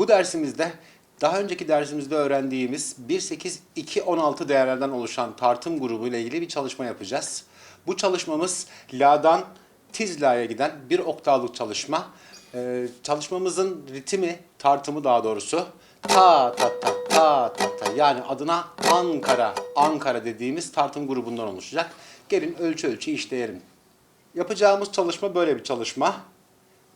Bu dersimizde daha önceki dersimizde öğrendiğimiz 1-8-2-16 değerlerden oluşan tartım grubu ile ilgili bir çalışma yapacağız. Bu çalışmamız La'dan tiz La'ya giden bir oktavlık çalışma. Ee, çalışmamızın ritmi, tartımı daha doğrusu ta ta ta ta ta ta yani adına Ankara, Ankara dediğimiz tartım grubundan oluşacak. Gelin ölçü ölçü işleyelim. Yapacağımız çalışma böyle bir çalışma.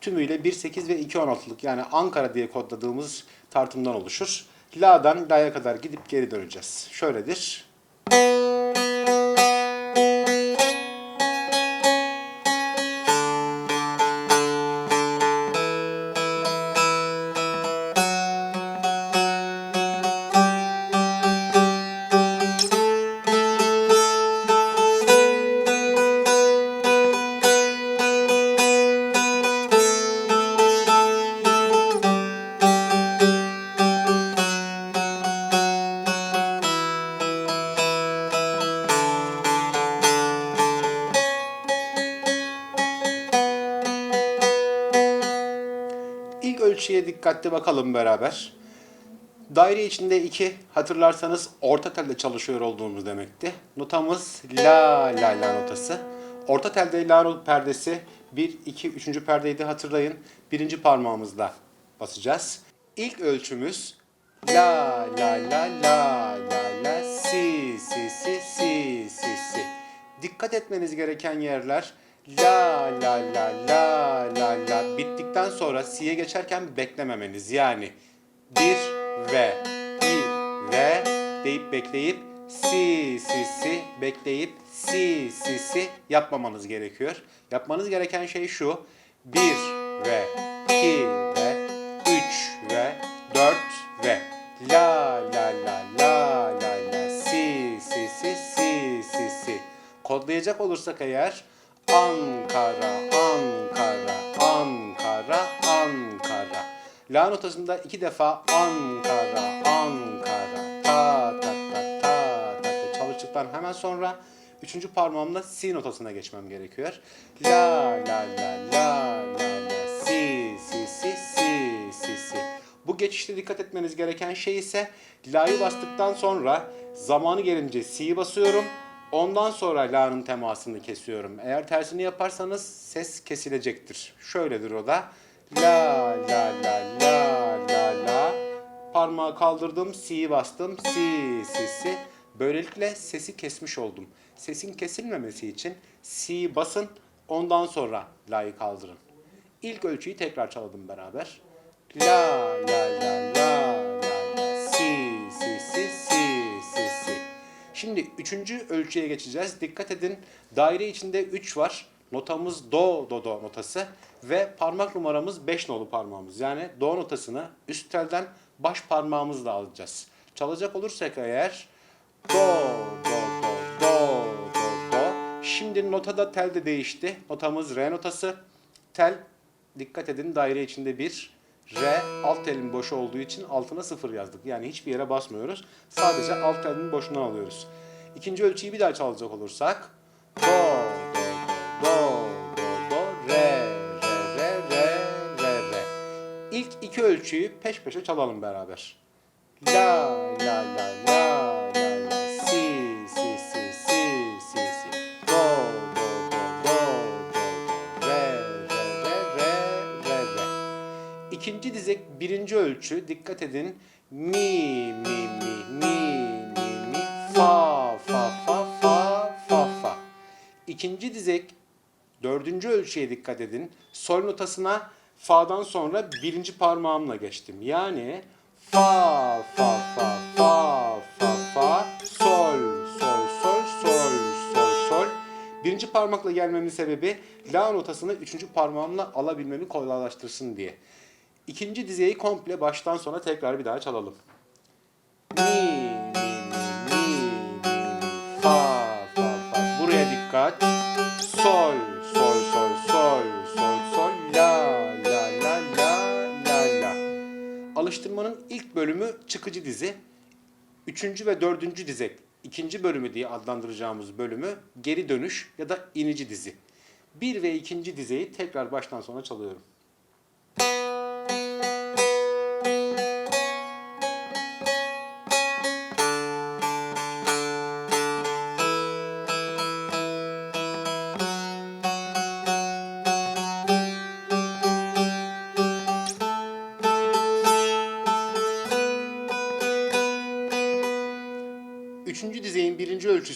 Tümüyle 1.8 ve 2.16'lık yani Ankara diye kodladığımız tartımdan oluşur. La'dan La'ya kadar gidip geri döneceğiz. Şöyledir. Ölçüye dikkatli bakalım beraber. Daire içinde 2 hatırlarsanız orta telde çalışıyor olduğumuz demekti. Notamız la la la notası. Orta telde la perdesi 1 2 3. perdeydi hatırlayın. Birinci parmağımızla basacağız. İlk ölçümüz la la la la la la si si si si si si. Dikkat etmeniz gereken yerler la la la la la la bittikten sonra si'ye geçerken beklememeniz. Yani bir ve i ve deyip bekleyip si si si bekleyip si si si yapmamanız gerekiyor. Yapmanız gereken şey şu. Bir ve iki ve üç ve dört ve la la la la la la si si si si si si kodlayacak olursak eğer La notasında iki defa Ankara, Ankara, ta ta ta ta ta ta çalıştıktan hemen sonra üçüncü parmağımla si notasına geçmem gerekiyor. La la la la la la si si si si si si. Bu geçişte dikkat etmeniz gereken şey ise la'yı bastıktan sonra zamanı gelince si'yi basıyorum. Ondan sonra la'nın temasını kesiyorum. Eğer tersini yaparsanız ses kesilecektir. Şöyledir o da. La la la la. Kaldırdım, si'yi bastım. Si si si. Böylelikle sesi kesmiş oldum. Sesin kesilmemesi için si'yi basın. Ondan sonra la'yı kaldırın. İlk ölçüyü tekrar çalalım beraber. La la la la la la si si si si si si. Şimdi üçüncü ölçüye geçeceğiz. Dikkat edin daire içinde 3 var. Notamız do do do notası ve parmak numaramız 5 nolu parmağımız. Yani do notasını üst telden baş parmağımızla alacağız. Çalacak olursak eğer do do do do do do. Şimdi notada tel de değişti. Notamız re notası. Tel dikkat edin daire içinde bir. Re alt telin boş olduğu için altına sıfır yazdık. Yani hiçbir yere basmıyoruz. Sadece alt telin boşuna alıyoruz. İkinci ölçüyü bir daha çalacak olursak. Do, İlk iki ölçüyü peş peşe çalalım beraber. La, la, la, la, la, la, si, si, si, si, si, si. Do, do, do, do, do, do, re, re, re, re, re, re. İkinci dizek birinci ölçü dikkat edin. Mi mi mi mi mi mi fa fa fa fa fa fa. İkinci dizek dördüncü ölçüye dikkat edin. Sol notasına fa'dan sonra birinci parmağımla geçtim. Yani fa fa fa fa fa fa sol sol sol sol sol sol. Birinci parmakla gelmemin sebebi la notasını üçüncü parmağımla alabilmemi kolaylaştırsın diye. İkinci dizeyi komple baştan sona tekrar bir daha çalalım. Mi, mi, mi, mi, mi, mi, fa, Alıştırmanın ilk bölümü çıkıcı dizi. Üçüncü ve dördüncü dizek, ikinci bölümü diye adlandıracağımız bölümü geri dönüş ya da inici dizi. Bir ve ikinci dizeyi tekrar baştan sona çalıyorum.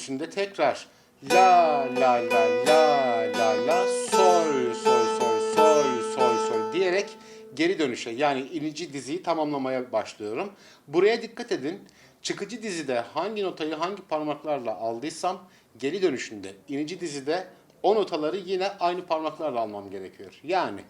Birinci ölçüsünde tekrar la la la la la la sol sol sol sol sol sol diyerek geri dönüşe yani inici diziyi tamamlamaya başlıyorum. Buraya dikkat edin. Çıkıcı dizide hangi notayı hangi parmaklarla aldıysam geri dönüşünde inici dizide o notaları yine aynı parmaklarla almam gerekiyor. Yani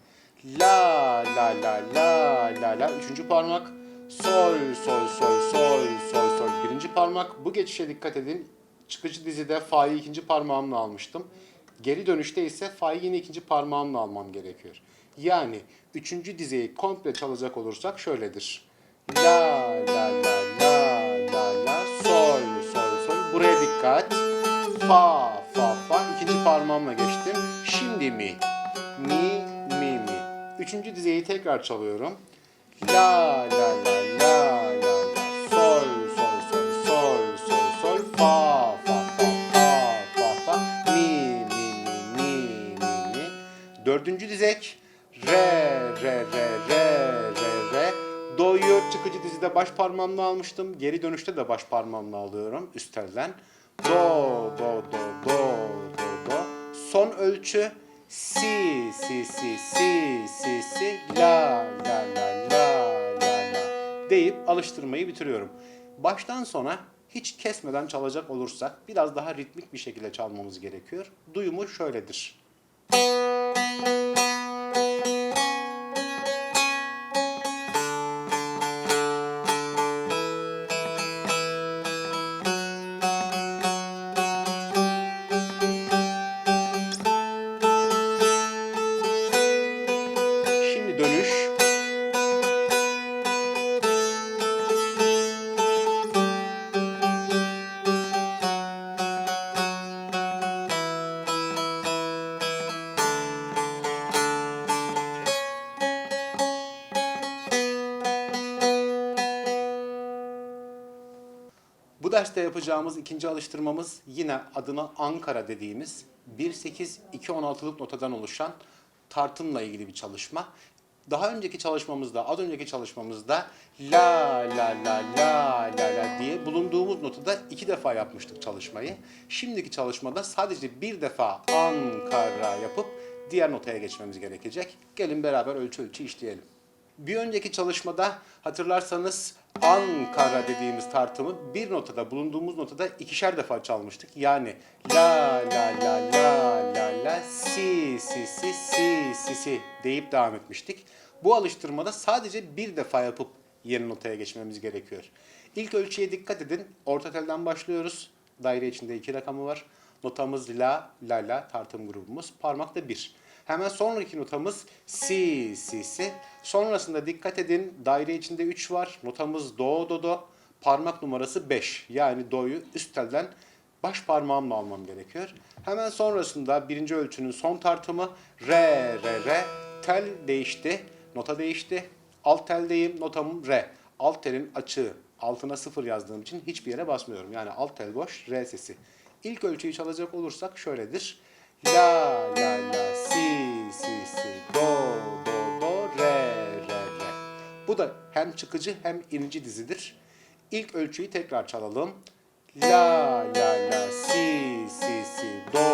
la la la la la la üçüncü parmak sol sol sol sol sol sol birinci parmak bu geçişe dikkat edin çıkıcı dizide fa'yı ikinci parmağımla almıştım. Geri dönüşte ise fa'yı yine ikinci parmağımla almam gerekiyor. Yani üçüncü dizeyi komple çalacak olursak şöyledir. La la la la la la. Sol sol sol. Buraya dikkat. Fa fa fa. İkinci parmağımla geçtim. Şimdi mi? Mi mi mi? Üçüncü dizeyi tekrar çalıyorum. La la la baş parmağımla almıştım geri dönüşte de baş parmağımla alıyorum üst do do do do do do son ölçü si si si si si si la la la la la la deyip alıştırmayı bitiriyorum. Baştan sona hiç kesmeden çalacak olursak biraz daha ritmik bir şekilde çalmamız gerekiyor. Duyumu şöyledir. Şimdi derste yapacağımız ikinci alıştırmamız yine adına Ankara dediğimiz 1-8-2-16'lık notadan oluşan tartımla ilgili bir çalışma. Daha önceki çalışmamızda, az önceki çalışmamızda la la la la la la diye bulunduğumuz notada iki defa yapmıştık çalışmayı. Şimdiki çalışmada sadece bir defa Ankara yapıp diğer notaya geçmemiz gerekecek. Gelin beraber ölçü ölçü işleyelim. Bir önceki çalışmada hatırlarsanız Ankara dediğimiz tartımı bir notada bulunduğumuz notada ikişer defa çalmıştık. Yani la la la la la la si si si si si si deyip devam etmiştik. Bu alıştırmada sadece bir defa yapıp yeni notaya geçmemiz gerekiyor. İlk ölçüye dikkat edin. Orta telden başlıyoruz. Daire içinde iki rakamı var. Notamız la la la tartım grubumuz. Parmakta bir. Hemen sonraki notamız si si si. Sonrasında dikkat edin daire içinde 3 var. Notamız do do do. Parmak numarası 5. Yani do'yu üst telden baş parmağımla almam gerekiyor. Hemen sonrasında birinci ölçünün son tartımı re re re. Tel değişti. Nota değişti. Alt teldeyim. Notam re. Alt telin açığı. Altına sıfır yazdığım için hiçbir yere basmıyorum. Yani alt tel boş. Re sesi. İlk ölçüyü çalacak olursak şöyledir. La la la si si si do do do re re re. Bu da hem çıkıcı hem inici dizidir. İlk ölçüyü tekrar çalalım. La la la si si si do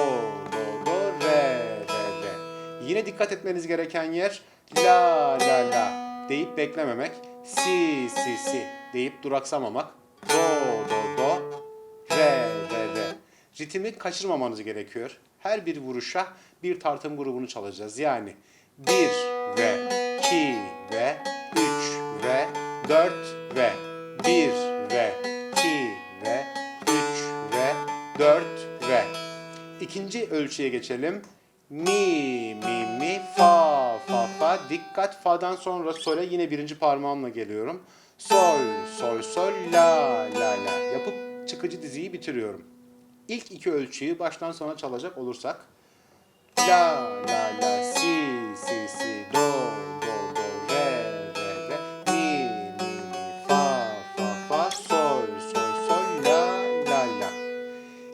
do do re re re. Yine dikkat etmeniz gereken yer la la la deyip beklememek. Si si si deyip duraksamamak. Do do do re re re. Ritmi kaçırmamanız gerekiyor. Her bir vuruşa bir tartım grubunu çalacağız. Yani 1 ve 2 ve 3 ve 4 ve 1 ve 2 ve 3 ve 4 ve İkinci ölçüye geçelim. Mi, mi, mi, fa, fa, fa. Dikkat fa'dan sonra sol'e yine birinci parmağımla geliyorum. Sol, sol, sol, la, la, la. Yapıp çıkıcı diziyi bitiriyorum. İlk iki ölçüyü baştan sona çalacak olursak. La, la, la, si, si, si, do, do, do, re, re, re, mi, mi, mi, fa, fa, fa, sol, sol, sol, la, la, la.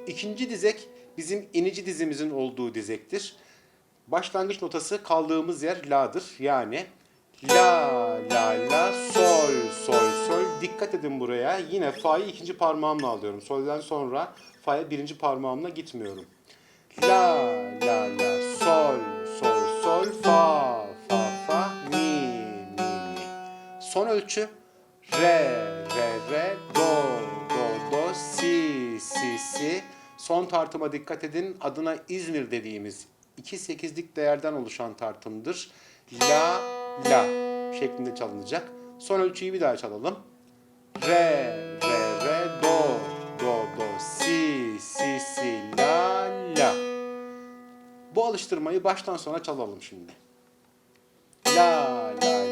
İkinci dizek bizim inici dizimizin olduğu dizektir. Başlangıç notası kaldığımız yer la'dır. Yani la la la sol sol sol dik dikkat edin buraya. Yine fa'yı ikinci parmağımla alıyorum. Sol'den sonra fa'ya birinci parmağımla gitmiyorum. La, la, la, fa, fa, fa, mi, mi, mi. Son ölçü re, re, re, do, do, do, si, si, si. Son tartıma dikkat edin. Adına İzmir dediğimiz iki sekizlik değerden oluşan tartımdır. La, la şeklinde çalınacak. Son ölçüyü bir daha çalalım. Re, Alıştırmayı baştan sona çalalım şimdi. La, la,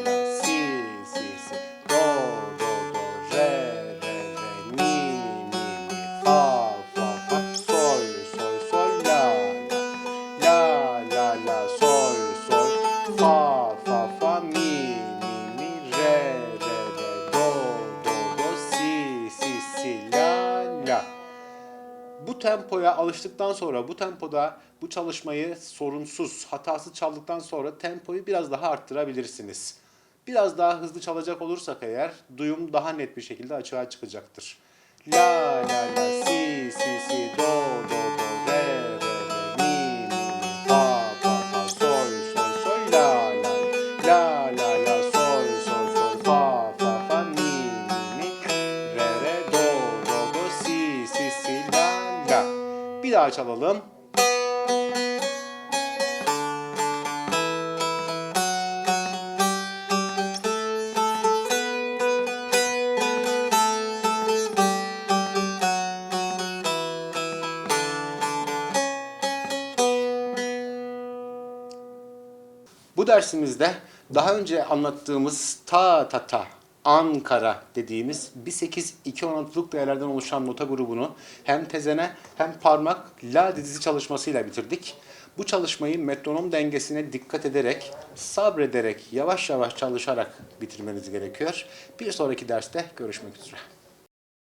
alıştıktan sonra bu tempoda bu çalışmayı sorunsuz, hatasız çaldıktan sonra tempoyu biraz daha arttırabilirsiniz. Biraz daha hızlı çalacak olursak eğer duyum daha net bir şekilde açığa çıkacaktır. La la la si si si do daha çalalım. Bu dersimizde daha önce anlattığımız ta ta ta Ankara dediğimiz 1-8 2-16'lık değerlerden oluşan nota grubunu hem tezene hem parmak la dizisi çalışmasıyla bitirdik. Bu çalışmayı metronom dengesine dikkat ederek, sabrederek, yavaş yavaş çalışarak bitirmeniz gerekiyor. Bir sonraki derste görüşmek üzere.